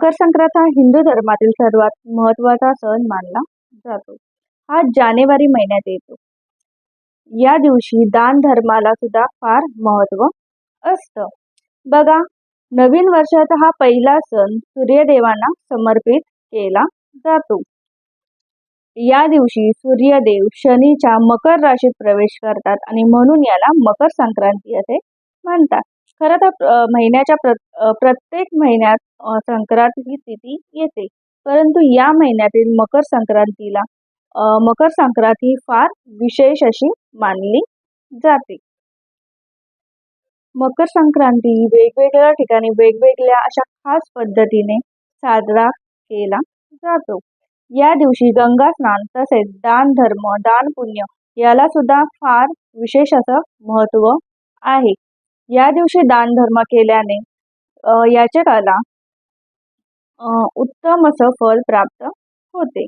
मकर संक्रांत हा हिंदू धर्मातील सर्वात महत्त्वाचा सण मानला जातो. हा जानेवारी महिन्यात येतो. या दिवशी दान धर्माला सुद्धा फार महत्त्व असतं. बघा नवीन वर्षाचा हा पहिला सण सूर्यदेवांना समर्पित केला जातो. या दिवशी सूर्यदेव शनीच्या मकर राशीत प्रवेश करतात आणि म्हणून याला मकर संक्रांती असे म्हणतात. खरं तर महिन्याच्या प्र प्रत्येक महिन्यात संक्रांत ही तिथी येते. परंतु या महिन्यातील मकर संक्रांतीला मकर संक्रांत ही फार विशेष अशी मानली जाते. मकर संक्रांती वेगवेगळ्या ठिकाणी वेगवेगळ्या अशा खास पद्धतीने साजरा केला जातो. या दिवशी गंगा स्नान तसेच दान धर्म दान पुण्य याला सुद्धा फार विशेष असं महत्त्व आहे. या दिवशी दान धर्म केल्याने याचकाला उत्तम असं फल प्राप्त होते.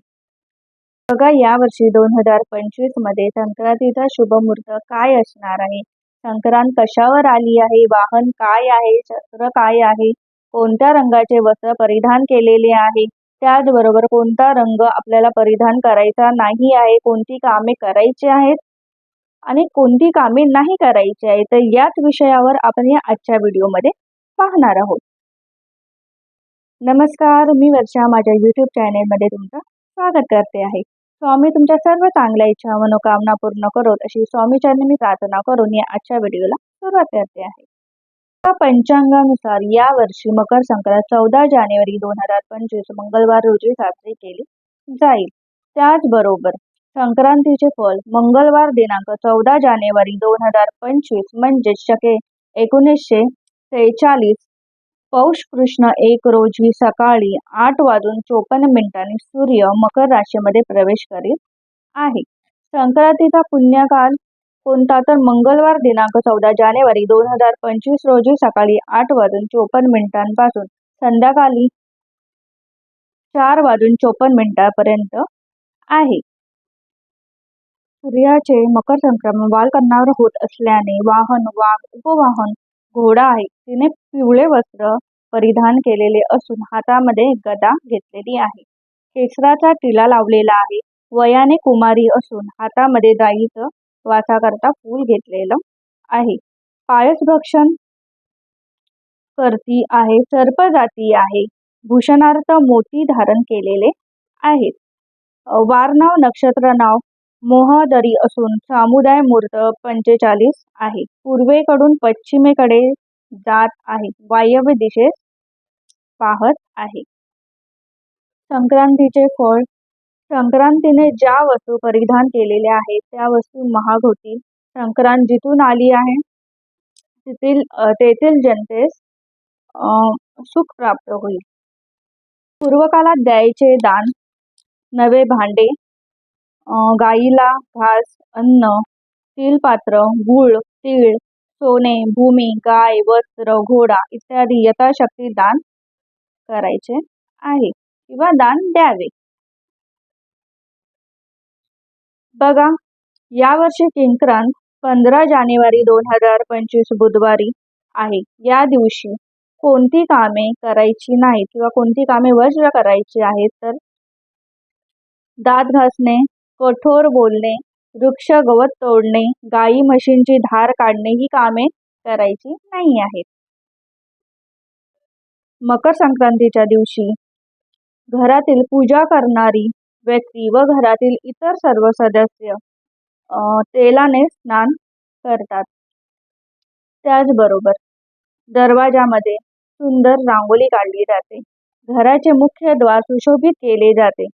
बघा यावर्षी दोन हजार पंचवीसमध्ये संक्रांतीचा शुभमुहूर्त काय असणार आहे? संक्रांत कशावर आली आहे? वाहन काय आहे? चक्र काय आहे? कोणत्या रंगाचे वस्त्र परिधान केलेले आहे? त्याचबरोबर कोणता रंग आपल्याला परिधान करायचा नाही आहे? कोणती कामे करायची आहेत? आणि कोणती कामे नाही करायची आहे तर याच विषयावर आपण या आजच्या व्हिडिओमध्ये पाहणार आहोत. नमस्कार मी वर्षा. माझ्या यूट्यूब चॅनेलमध्ये तुमचं स्वागत करते आहे. स्वामी तुमच्या सर्व चांगल्या इच्छा मनोकामना पूर्ण करोत अशी स्वामीच्यांनी मी प्रार्थना करून या आजच्या व्हिडिओला सुरुवात करते आहे. पंचांगानुसार या वर्षी मकर संक्रांत चौदा जानेवारी दोन हजार पंचवीस मंगळवार रोजी साजरी केली जाईल. त्याचबरोबर संक्रांतीचे फल मंगळवार दिनांक चौदा जानेवारी दोन हजार पंचवीस म्हणजे शके एकोणीसशे सेहेचाळीस. पौष कृष्ण एक रोजी सकाळी आठ वाजून चोपन्न मिनिटांनी सूर्य मकर राशीमध्ये प्रवेश करीत आहे. संक्रांतीचा पुण्यकाल कोणता तर मंगळवार दिनांक चौदा जानेवारी दोन हजार पंचवीस रोजी सकाळी आठ वाजून चोपन्न मिनिटांपासून संध्याकाळी चार वाजून चोपन्न मिनिटांपर्यंत आहे. सूर्याचे मकर संक्रमण बालकन्नावर होत असल्याने वाहन वाघ उपवाहन घोडा आहे. तिने पिवळे वस्त्र परिधान केलेले असून हातामध्ये गदा घेतलेली आहे. केसराचा टिला लावलेला आहे. वयाने कुमारी असून हातामध्ये दाईचं वासाकरता फूल घेतलेलं आहे. पायस भक्षण करती आहे. सर्प जाती आहे. भूषणार्थ मोती धारण केलेले आहेत. वारनाव नक्षत्र नाव मोहदरी असून सामुदाय मूर्त पंचेचाळीस आहे. पूर्वेकडून पश्चिमेकडे जात आहे. वायव्य दिशेस पाहत आहे. संक्रांतीचे फळ. संक्रांतीने ज्या वस्तू परिधान केलेल्या आहेत त्या वस्तू महाग होतील संक्रांत जिथून आली आहे तेथील तेथील जनतेस सुख प्राप्त होईल. पूर्वकालात द्यायचे दान नवे भांडे गाईला घास अन्न तिलपात्र गूळ तीळ सोने भूमी गाय वस्त्र घोडा इत्यादी यथाशक्ती दान करायचे आहे किंवा दान द्यावे. बघा यावर्षी किंक्रांत पंधरा जानेवारी दोन हजार पंचवीस बुधवारी आहे. या दिवशी कोणती कामे करायची नाहीत किंवा कोणती कामे वज्र करायची आहेत तर दात घासणे कठोर बोलणे वृक्ष गवत तोडणे गाई म्हशींची धार काढणे ही कामे करायची नाही आहेत. मकर संक्रांतीच्या दिवशी घरातील पूजा करणारी व्यक्ती व घरातील इतर सर्व सदस्य तेलाने स्नान करतात. त्याचबरोबर दरवाजामध्ये सुंदर रांगोळी काढली जाते. घराचे मुख्य द्वार सुशोभित केले जाते.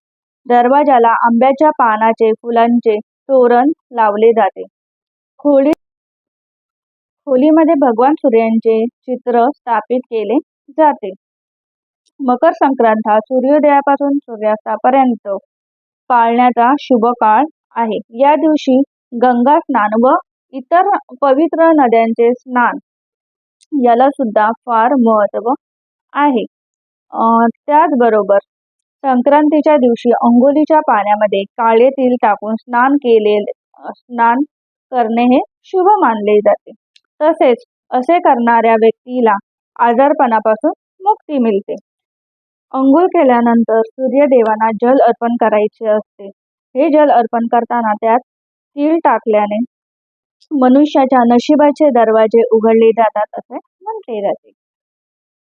दरवाजाला आंब्याच्या पानाचे फुलांचे तोरण लावले जाते. खोली खोलीमध्ये भगवान सूर्यांचे चित्र स्थापित केले जाते. मकर संक्रांत हा सूर्योदयापासून सूर्यास्तापर्यंत पाळण्याचा शुभ काळ आहे. या दिवशी गंगा स्नान व इतर पवित्र नद्यांचे स्नान याला सुद्धा फार महत्त्व आहे. त्याचबरोबर संक्रांतीच्या दिवशी अंघोलीच्या पाण्यामध्ये काळे तिल टाकून स्नान केले स्नान करणे हे शुभ मानले जाते. तसेच असे करणाऱ्या व्यक्तीला आजारपणापासून मुक्ती मिळते. अंघोळ केल्यानंतर सूर्यदेवांना जल अर्पण करायचे असते. हे जल अर्पण करताना त्यात तीळ टाकल्याने मनुष्याच्या नशिबाचे दरवाजे उघडले जातात असे म्हटले जाते.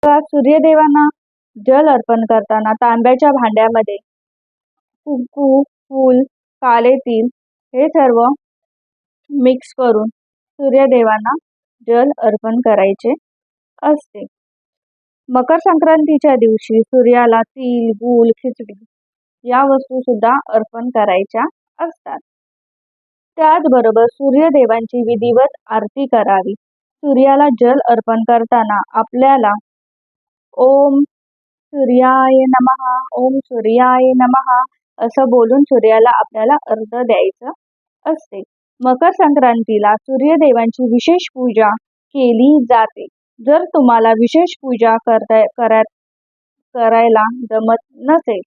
तर सूर्यदेवांना जल अर्पण करताना तांब्याच्या भांड्यामध्ये कुंकू फूल काले तीळ हे सर्व मिक्स करून सूर्यदेवांना जल अर्पण करायचे असते. मकर संक्रांतीच्या दिवशी सूर्याला तिल गुळ खिचडी या वस्तू सुद्धा अर्पण करायच्या असतात. त्याचबरोबर सूर्यदेवांची विधिवत आरती करावी. सूर्याला जल अर्पण करताना आपल्याला ओम सूर्याय नमहा ओम सूर्याय नमहा असं बोलून सूर्याला आपल्याला अर्ध द्यायचं असते. मकर संक्रांतीला सूर्यदेवांची विशेष पूजा केली जाते. जर तुम्हाला विशेष पूजा करता करा करायला जमत नसेल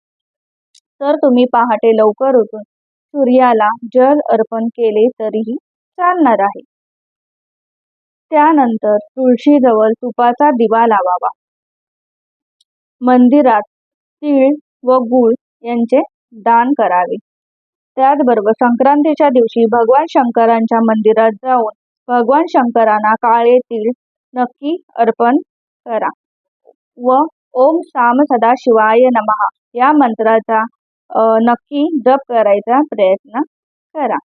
तर तुम्ही पहाटे लवकर उठून सूर्याला जल अर्पण केले तरीही चालणार आहे. त्यानंतर तुळशीजवळ तुपाचा दिवा लावावा. मंदिरात तीळ व गूळ यांचे दान करावे. त्याचबरोबर संक्रांतीच्या दिवशी भगवान शंकरांच्या मंदिरात जाऊन भगवान शंकरांना काळे तीळ नक्की अर्पण करा. व ओम साम सदा शिवाय नमहा या मंत्राचा नक्की जप करायचा प्रयत्न करा.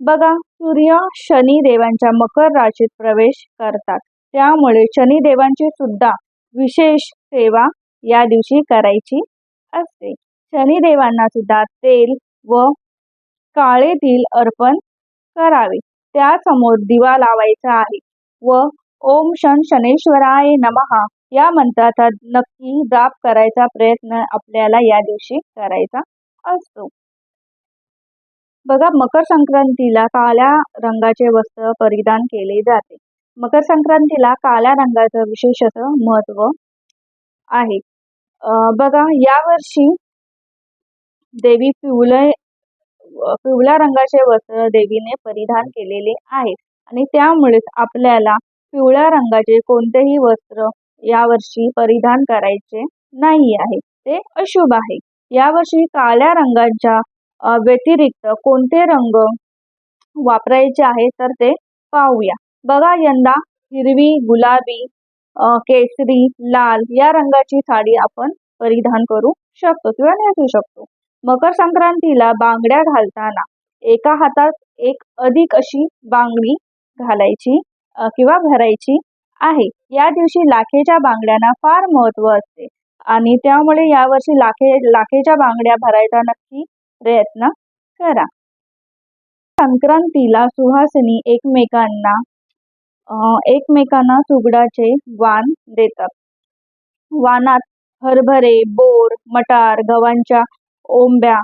बघा सूर्य शनिदेवांच्या मकर राशीत प्रवेश करतात. त्यामुळे शनिदेवांची सुद्धा विशेष सेवा या दिवशी करायची असते. शनिदेवांना सुद्धा तेल व काळे तिल अर्पण करावे. त्यासमोर दिवा लावायचा आहे व ओम शन शनेश्वराय नमहा या मंत्राचा नक्की जाप करायचा प्रयत्न आपल्याला या दिवशी करायचा असतो. बघा मकर संक्रांतीला काळ्या रंगाचे वस्त्र परिधान केले जाते. मकर संक्रांतीला काळ्या रंगाचं विशेष असं महत्त्व आहे. बघा यावर्षी देवी पिवळे पिवळ्या रंगाचे वस्त्र देवीने परिधान केलेले आहे. आणि त्यामुळेच आपल्याला पिवळ्या रंगाचे कोणतेही वस्त्र यावर्षी परिधान करायचे नाही आहे. ते अशुभ आहे. यावर्षी काळ्या रंगाच्या व्यतिरिक्त कोणते रंग वापरायचे आहे तर ते पाहूया. बघा यंदा हिरवी गुलाबी केसरी लाल या रंगाची साडी आपण परिधान करू शकतो किंवा नेसू शकतो. मकर संक्रांतीला बांगड्या घालताना एका हातात एक अधिक अशी बांगडी घालायची किंवा भरायची आहे. या दिवशी लाखेच्या बांगड्यांना फार महत्त्व असते आणि त्यामुळे यावर्षी लाखे लाखेच्या बांगड्या भरायचा नक्की प्रयत्न करा. संक्रांतीला सुहासिनी एकमेकांना एकमेकांना सुगडाचे वाण देतात. वानात हरभरे बोर मटार गव्हांच्या ओंब्या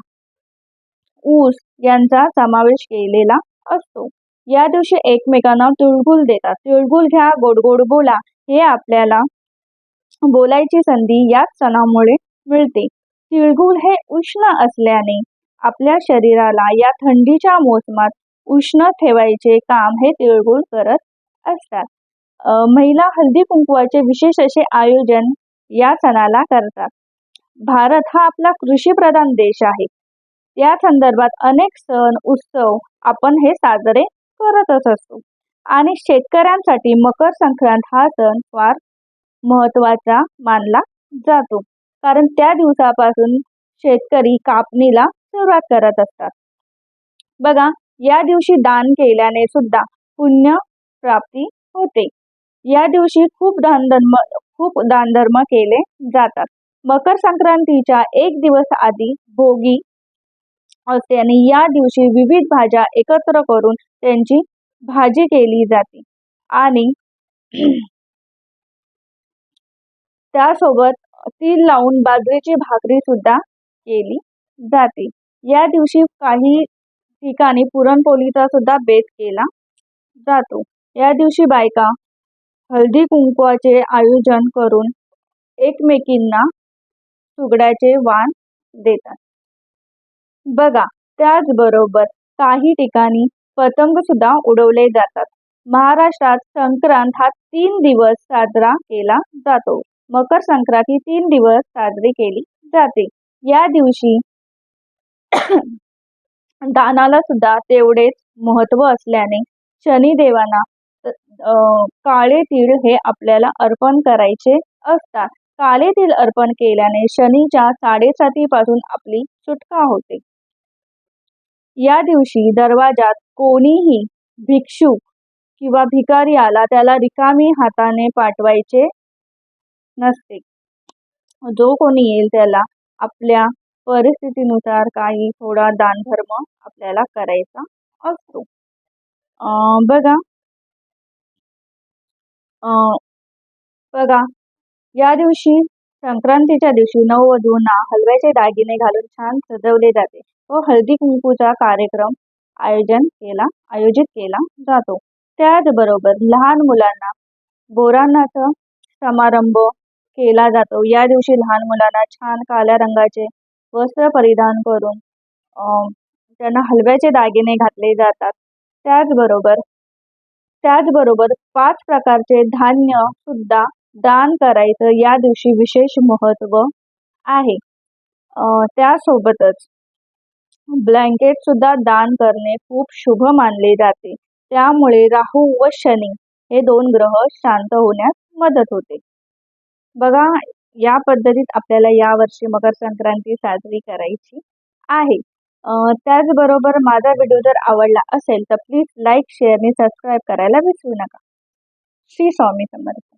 ऊस यांचा समावेश केलेला असतो. या दिवशी एकमेकांना तिळगुळ देतात. तिळगुळ घ्या गोड गोड बोला हे आपल्याला बोलायची संधी याच सणामुळे मिळते. तिळगुळ हे उष्ण असल्याने आपल्या शरीराला या थंडीच्या मोसमात उष्ण ठेवायचे काम हे तिळगुळ करत असतात. महिला हल्दी कुंकवाचे विशेष असे आयोजन या सणाला करतात. भारत हा आपला कृषीप्रधान देश आहे. या संदर्भात अनेक सण उत्सव आपण हे साजरे करतच असतो. आणि शेतकऱ्यांसाठी मकर संक्रांत हा सण फार महत्त्वाचा मानला जातो. कारण त्या दिवसापासून शेतकरी कापणीला सुरुवात करत असतात. बघा या दिवशी दान केल्याने सुद्धा पुण्य प्राप्ती होते. या दिवशी खूप दानधर्म खूप दानधर्म केले जातात. मकर संक्रांतीच्या एक दिवस आधी भोगी असते आणि या दिवशी विविध भाज्या एकत्र करून त्यांची भाजी केली जाते. आणि त्यासोबत तीळ लावून बाजरीची भाकरी सुद्धा केली जाते. या दिवशी काही ठिकाणी पुरणपोळीचा सुद्धा बेत केला जातो. या दिवशी बायका हळदी कुंकवाचे आयोजन करून एकमेकींना सुगड्याचे वाण देतात. बघा त्याचबरोबर काही ठिकाणी पतंग सुद्धा उडवले जातात. महाराष्ट्रात संक्रांत हा तीन दिवस साजरा केला जातो. मकर संक्रांती तीन दिवस साजरी केली जाते. या दिवशी दानाला सुद्धा तेवढेच महत्त्व असल्याने शनिदेवांना काळे तीळ हे आपल्याला अर्पण करायचे असतात. काळे तीळ अर्पण केल्याने शनीच्या साडेसातीपासून आपली सुटका होते. या दिवशी दरवाजात कोणीही भिक्षुक किंवा भिकारी आला त्याला रिकामी हाताने पाठवायचे नसते. जो कोणी येईल त्याला आपल्या परिस्थितीनुसार काही थोडा दानधर्म आपल्याला करायचा असतो. बघा बघा या दिवशी संक्रांतीच्या दिवशी नववधूंना हलव्याचे दागिने घालून छान सजवले जाते व हळदी कुंकूचा कार्यक्रम आयोजन केला आयोजित केला जातो. त्याचबरोबर लहान मुलांना बोरांनाचा समारंभ केला जातो. या दिवशी लहान मुलांना छान काळ्या रंगाचे वस्त्र परिधान करून त्यांना हलव्याचे दागिने घातले जातात. त्याचबरोबर त्याचबरोबर पाच प्रकारचे धान्य सुद्धा दान करायचं या दिवशी विशेष महत्त्व आहे. त्यासोबतच ब्लँकेट सुद्धा दान करणे खूप शुभ मानले जाते. त्यामुळे राहू व शनी हे दोन ग्रह शांत होण्यास मदत होते. बघा या पद्धतीत आपल्याला यावर्षी मकर संक्रांती साजरी करायची आहे. त्याचबरोबर माझा व्हिडिओ जर आवडला असेल तर प्लीज लाईक शेअर आणि सबस्क्राईब करायला विसरू नका. श्री स्वामी समर्थ.